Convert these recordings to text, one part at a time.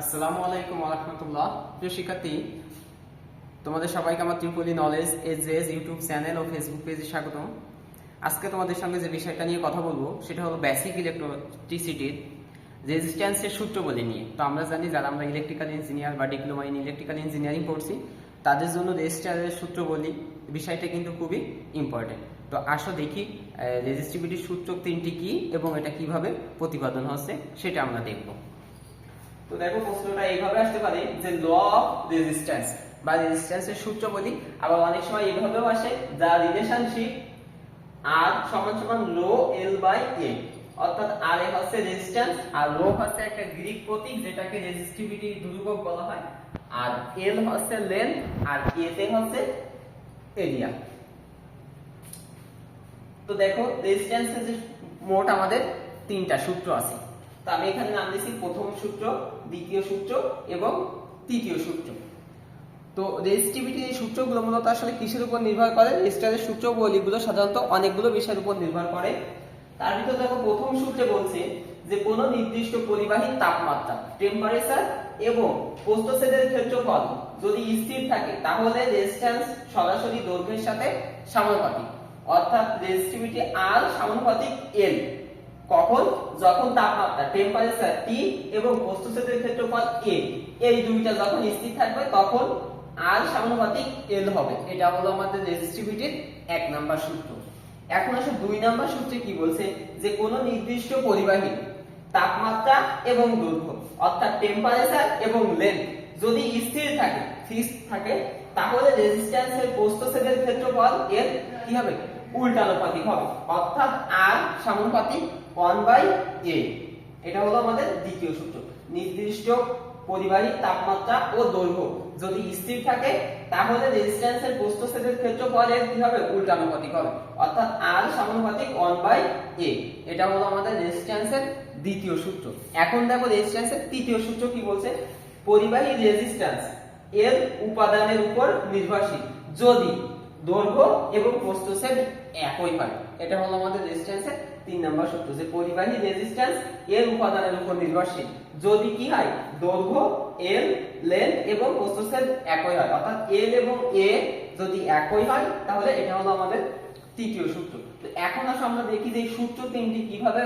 আসসালামু আলাইকুম রহমতুল্লাহ। প্রিয় শিক্ষার্থী, তোমাদের সবাইকে আমার ত্রিপলি নলেজ এজ ইউটিউব চ্যানেল ও ফেসবুক পেজে স্বাগতম। আজকে তোমাদের সঙ্গে যে বিষয়টা নিয়ে কথা বলব, সেটা হলো বেসিক ইলেকট্রিসিটির রেজিস্ট্যান্সের সূত্র বলে নিয়ে। তো আমরা জানি, যারা আমরা ইলেকট্রিক্যাল ইঞ্জিনিয়ার বা ডিপ্লোমা ইন ইলেকট্রিক্যাল ইঞ্জিনিয়ারিং পড়ছি, তাদের জন্য রেজিস্ট্রারের সূত্র বলি বিষয়টা কিন্তু খুবই ইম্পর্টেন্ট তো আসো দেখি রেজিস্ট্রিবিলিটির সূত্র তিনটি কি এবং এটা কীভাবে প্রতিপাদন হচ্ছে, সেটা আমরা দেখব। তো দেখো প্রশ্নটা এইভাবে আসতে পারে যে ল অফ রেজিস্ট্যান্স বা রেজিস্ট্যান্সের সূত্র বলি, আবার অনেক সময় এইভাবেও আসে, যা রিলেশনশিপ আর সমান সমান লো এল বাই এ অর্থাৎ আর এ হচ্ছে রেজিস্ট্যান্স আর রো হচ্ছে একটা গ্রিক প্রতীক যেটাকে রেজিস্টিভিটি ধ্রুবক বলা হয়। আর এল হচ্ছে লেন্থ আর এ তে হচ্ছে এরিয়া তো দেখো রেজিস্ট্যান্সের যে মোট আমাদের তিনটা সূত্র আছে। তো আমি এখানে নাম দিয়েছি প্রথম সূত্র, দ্বিতীয় সূত্র এবং তৃতীয় সূত্র। তো রেজিস্টিভিটির এই সূত্রগুলো মূলত আসলে কিসের উপর নির্ভর করে? রেজিস্টারের সূত্র বলিগুলো সাধারণত অনেকগুলো বিষয়ের উপর নির্ভর করে। তার ভিতরে দেখো প্রথম সূত্রে বলছে যে কোন নির্দিষ্ট পরিবাহীর তাপমাত্রা টেম্পারেচার এবং প্রস্থচ্ছেদের ক্ষেত্রফল যদি স্থির থাকে, তাহলে রেজিস্ট্যান্স সরাসরি দৈর্ঘ্যের সাথে সমানুপাতিক, অর্থাৎ রেজিস্টিভিটি আর সমানুপাতিক এল কখন? যখন তাপমাত্রা টেম্পারেচার টি এবং প্রস্থচ্ছেদের ক্ষেত্রফল এ এই দুইটা যখন স্থির থাকবে, তখন আর সমানুপাতিক এল হবে। এটা হলো আমাদের রেজিস্টিভিটির এক নাম্বার সূত্র। এখন আসে দুই নাম্বার সূত্রে কি বলছে? যে কোন নির্দিষ্ট পরিবাহী তাপমাত্রা এবং দৈর্ঘ্য, অর্থাৎ টেম্পারেচার এবং লেন্থ যদি স্থির থাকে ফিক্সড থাকে, তাহলে রেজিস্ট্যান্সের প্রস্থচ্ছেদের ক্ষেত্রফল এর কি হবে? উল্টানুপাতিক হবে। অর্থাৎ আর সমানুপাতিক 1 বাই এ এটা হলো আমাদের দ্বিতীয় সূত্র। নির্দিষ্ট পরিবাহী তাপমাত্রা ও দৈর্ঘ্য। যদি স্থির থাকে, তাহলে রেজিস্ট্যান্সের প্রস্থচ্ছেদের ক্ষেত্রফল এর কি হবে? উল্টানুপাতিক হবে। অর্থাৎ আর সমানুপাতিক 1 বাই এ এটা হলো আমাদের রেজিস্ট্যান্সের দ্বিতীয় সূত্র। এখন দেখো রেজিস্ট্যান্সের তৃতীয় সূত্র কি বলছে? পরিবাহী রেজিস্ট্যান্স এর উপাদানের উপর নির্ভরশীল। যদি দৈর্ঘ্য এবং প্রস্থ প্রস্থচ্ছেদ একই হয়। এটা হলো আমাদের রেজিস্ট্যান্সের তিন নাম্বার সূত্র। যে পরিবাহী রেজিস্ট্যান্স এর উপাদানের উপর নির্ভরশীল। যদি কি হয়? দৈর্ঘ্য এল লেন্থ এবং প্রস্থচ্ছেদ একই হয়। অর্থাৎ এল এবং এ যদি একই হয়, তাহলে এটা হলো আমাদের তৃতীয় সূত্র। তো এখন আসলে আমরা দেখি যে সূত্র তিনটি কীভাবে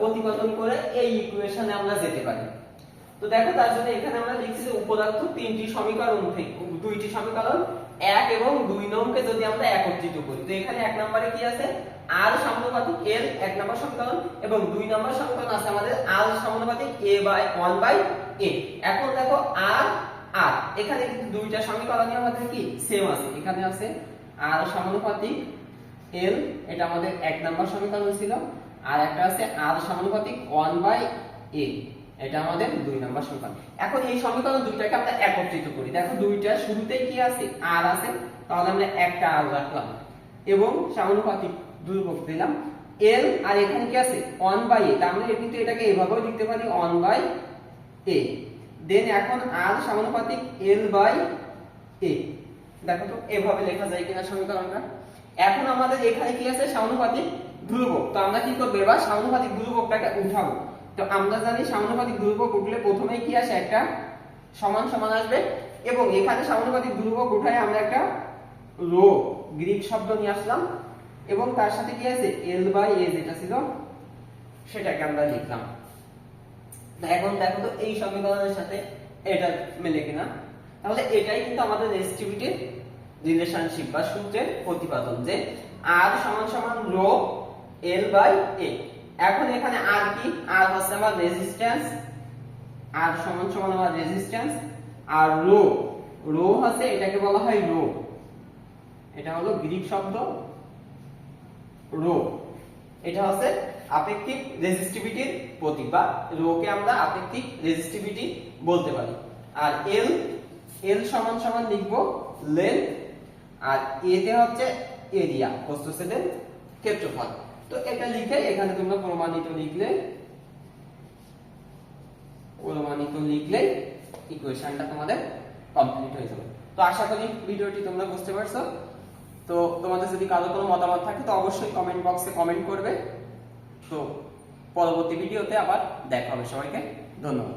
প্রতিপাদন করে এই ইকুয়েশনে আমরা যেতে পারি। তো দেখো তার জন্য এখানে আমরা লিখছি যে উপদার্থ তিনটি সমীকরণ থেকে দুইটি সমীকরণ, এক এবং দুই নম্বরকে যদি আমরা একত্রিত করি, তো এখানে এক নম্বরে কি আছে? আর সমানুপাতিক এল এক নম্বর সমীকরণ এবং দুই নম্বর সমীকরণ আছে আমাদের আর সমানুপাতিক A by one by A এখন দেখো আর আর এখানে কিন্তু দুইটা সমীকরণই আমাদের কি? সেম আছে। এখানে আছে আর সমানুপাতিক এল এটা আমাদের এক নম্বর সমীকরণ ছিল। আর একটা আছে আর সমানুপাতিক ওয়ান বাই এ এটা আমাদের দুই নম্বর সমীকরণ। এখন এই সমীকরণ দুইটাকে আমরা একত্রিত করি। দেখো দুইটা কি আছে? আর আছে। তাহলে আমরা একটা আর রাখলাম। এবং দিলাম। এল আর এখানে কি আছে? ওয়ান বাই এ কিন্তু এটাকে এভাবেও লিখতে পারি ওয়ান বাই এ দেন এখন আর সমানুপাতিক এল বাই এ দেখো তো, এভাবে লেখা যায় কিনা সমীকরণটা? এখন আমাদের এখানে কি আছে? সমানুপাতিক ধ্রুবক। তো আমরা কি করব এবার? সমানুপাতিক ধ্রুবকটাকে উঠাবো। তো আমরা জানি সমানুপাতিক ধ্রুবক উঠলে প্রথমেই কি আসে একটা সমান সমান আসবে এবং এখানে সমানুপাতিক ধ্রুবক উঠায় আমরা একটা রো, গ্রিক শব্দ নিয়ে আসলাম এবং তার সাথে কি আছে? এল বাই এ যেটা ছিল, সেটাকে আমরা লিখলাম। এখন দেখো তো এই সমীকরণের সাথে এটা মেলে কিনা। তাহলে এটাই কিন্তু আমাদের রেজিস্টিভিটির রিলেশনশিপ বা সূত্রের প্রতিপাদন যে আর সমান সমান রো এল বাই এ এখন এখানে আর কি? আর হচ্ছে আমার রেজিস্ট্যান্স আর সমান সমান আমার রেজিস্ট্যান্স আর রো। রো হচ্ছে এটাকে বলা হয় রো। এটা হলো গ্রিক শব্দ রো। এটা হচ্ছে আপেক্ষিক রেজিস্টিভিটির প্রতীক, বা রোকে আমরা আপেক্ষিক রেজিস্টিভিটি বলতে পারি। আর এল এল সমান সমান লিখব লেন্থ আর এতে হচ্ছে এরিয়া প্রস্থচ্ছেদের ক্ষেত্রফল। তো এটা লিখে এখানে তোমরা প্রমাণিত লিখলে প্রমাণিত লিখলে ইকুয়েশনটা তোমাদের কমপ্লিট হয়ে যাবে। তো আশা করি ভিডিওটি তোমরা বুঝতে পারছ। তো তোমাদের যদি কারও কোনো মতামত থাকে, তো অবশ্যই কমেন্ট বক্সে কমেন্ট করবে। তো পরবর্তী ভিডিওতে আবার দেখা হবে সবাইকে। ধন্যবাদ।